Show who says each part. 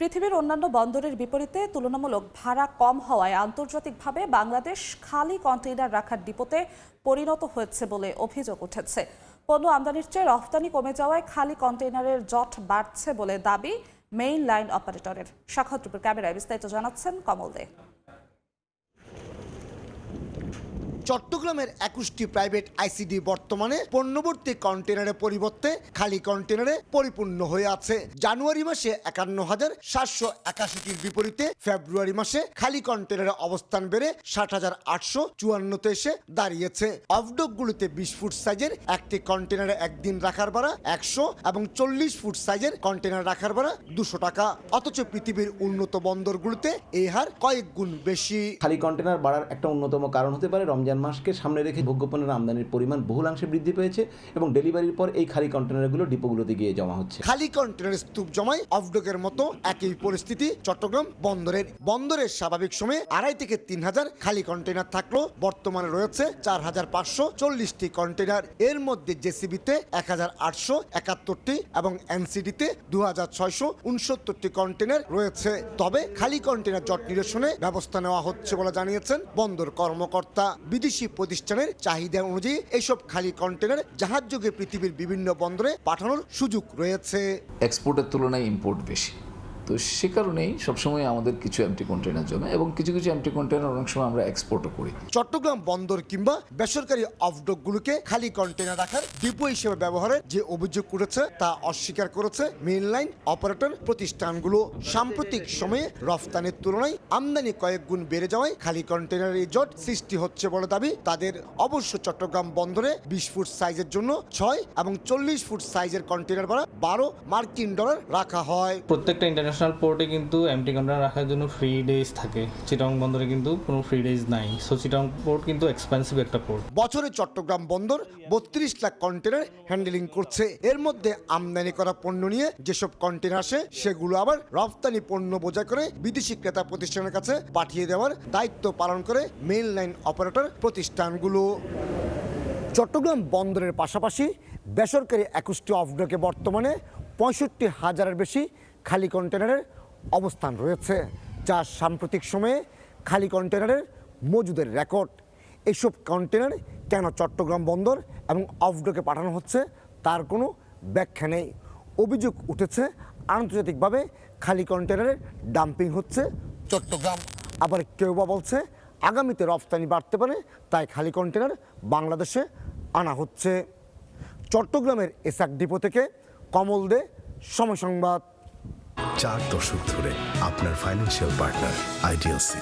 Speaker 1: পৃথিবীর অন্যান্য বন্দরের বিপরীতে তুলনামূলক ভাড়া কম হওয়ায় আন্তর্জাতিকভাবে বাংলাদেশ খালি কন্টেইনার রাখার ডিপোতে পরিণত হয়েছে বলে অভিযোগ উঠেছে। পণ্য আমদানির চেয়ে রফতানি কমে যাওয়ায় খালি কন্টেইনারের জট বাড়ছে বলে দাবি মেইন লাইন অপারেটরের। শাখা টুপুর ক্যামেরায় বিস্তারিত জানাচ্ছেন কমল দে।
Speaker 2: চট্টগ্রামের একুশটি প্রাইভেট আইসিডি বর্তমানে পণ্যবর্তী কন্টেনারের পরিবর্তে খালি কন্টেনারে পরিপূর্ণ হয়ে আছে। জানুয়ারি মাসে একান্ন হাজার সাতশো একাশিটির বিপরীতে ফেব্রুয়ারি মাসে খালি কন্টেনারের অবস্থান বেড়ে ষাট হাজার আটশো চুয়ান্নতে এসে দাঁড়িয়েছে। অফডকগুলিতে বিশ ফুট সাইজের একটি কন্টেনারে একদিন রাখার ভাড়া একশো এবং চল্লিশ ফুট সাইজের কন্টেনার রাখার ভাড়া দুশো টাকা। অথচ পৃথিবীর উন্নত বন্দরগুলোতে এই হার কয়েক গুণ বেশি।
Speaker 3: খালি কন্টেনার বাড়ার একটা অন্যতম কারণ হতে পারে রমজান মাসকে সামনে রেখে ভোগ্যপণ্যের আমদানির পরিমাণ বহুলাংশে বৃদ্ধি পেয়েছে এবং ডেলিভারির পর এই খালি কন্টেনারগুলো ডিপোগুলোতে গিয়ে জমা হচ্ছে।
Speaker 2: খালি কন্টেনার স্তূপ জমায় অফডকের মতো একই পরিস্থিতি চট্টগ্রাম বন্দরের। বন্দরের স্বাভাবিক সময়ে আড়াই থেকে তিন হাজার খালি কন্টেনার থাকলেও বর্তমানে রয়েছে চার হাজার পাঁচশো চল্লিশটি কন্টেনার এর মধ্যে জেসিবিতে এক হাজার আটশো একাত্তরটি এবং এনসিডিতে দু হাজার ছয়শো উনসত্তরটি কন্টেনার রয়েছে। তবে খালি কন্টেনার জট নিরসনে ব্যবস্থা নেওয়া হচ্ছে বলে জানিয়েছেন বন্দর কর্মকর্তা। বিদেশি প্রতিষ্ঠানের চাহিদা অনুযায়ী এইসব খালি কন্টেনার জাহাজযোগে পৃথিবীর বিভিন্ন বন্দরে পাঠানোর সুযোগ রয়েছে।
Speaker 4: এক্সপোর্টের তুলনায় ইম্পোর্ট বেশি। তো সে কারণেই সবসময় আমাদের কিছু এমটি কন্টেনার জমে এবং কিছু কিছু এমটি কন্টেনার অনেক সময় আমরা এক্সপোর্টও করি।
Speaker 2: চট্টগ্রাম বন্দর কিংবা বেসরকারি অফডকগুলোকে খালি কন্টেনার রাখার ডিপো হিসেবে ব্যবহারের যে অভিযোগ করেছে তা অস্বীকার করেছে মেইন লাইন অপারেটর প্রতিষ্ঠানগুলো। সাম্প্রতিক সময়ে রফতানির তুলনায় আমদানি কয়েক গুণ বেড়ে যাওয়ায় খালি কন্টেনারের এই জট সৃষ্টি হচ্ছে বলে দাবি। তাদের অবশ্য চট্টগ্রাম বন্দরে বিশ ফুট সাইজের জন্য ছয় এবং চল্লিশ ফুট সাইজের কন্টেনার ভাড়া বারো মার্কিন ডলার রাখা হয়।
Speaker 5: প্রত্যেকটা ইন্টারন্যাশনাল পোর্টে কিন্তু এমটি কন্টেনার রাখার জন্য ফ্রি ডেজ থাকে। চিটং বন্দরে কিন্তু কোনো ফ্রি ডেজ নাই। সো চিটং পোর্ট কিন্তু এক্সপেন্সিভ একটা পোর্ট
Speaker 2: বছরে চট্টগ্রাম বন্দর বত্রিশ লাখ কন্টেনার হ্যান্ডেলিং করছে। এর মধ্যে আমদানি করা পণ্য নিয়ে যেসব কন্টেনার আসে, সেগুলো আবার রপ্তানি পণ্য বোঝাই করে বিদেশি ক্রেতা প্রতিষ্ঠানের কাছে পাঠিয়ে দেওয়ার দায়িত্ব পালন করে মেইন লাইন অপারেটর প্রতিষ্ঠানগুলো। চট্টগ্রাম বন্দরের পাশাপাশি বেসরকারি একুশটি অফডকে বর্তমানে পঁয়ষট্টি হাজারের বেশি খালি কন্টেনারের অবস্থান রয়েছে, যা সাম্প্রতিক সময়ে খালি কন্টেনারের মজুদের রেকর্ড। এসব কন্টেনার কেন চট্টগ্রাম বন্দর এবং অফডকে পাঠানো হচ্ছে তার কোনো ব্যাখ্যা নেই। অভিযোগ উঠেছে, আন্তর্জাতিকভাবে খালি কন্টেনারের ডাম্পিং হচ্ছে চট্টগ্রাম। আবার কেউ বা বলছে, আগামীতে রফতানি বাড়তে পারে, তাই খালি কন্টেনার বাংলাদেশে আনা হচ্ছে। চট্টগ্রামের এসাক ডিপো থেকে কমল দে, সময় সংবাদ।
Speaker 6: চার দশক ধরে আপনার ফাইন্যান্সিয়াল পার্টনার আইডিএলসি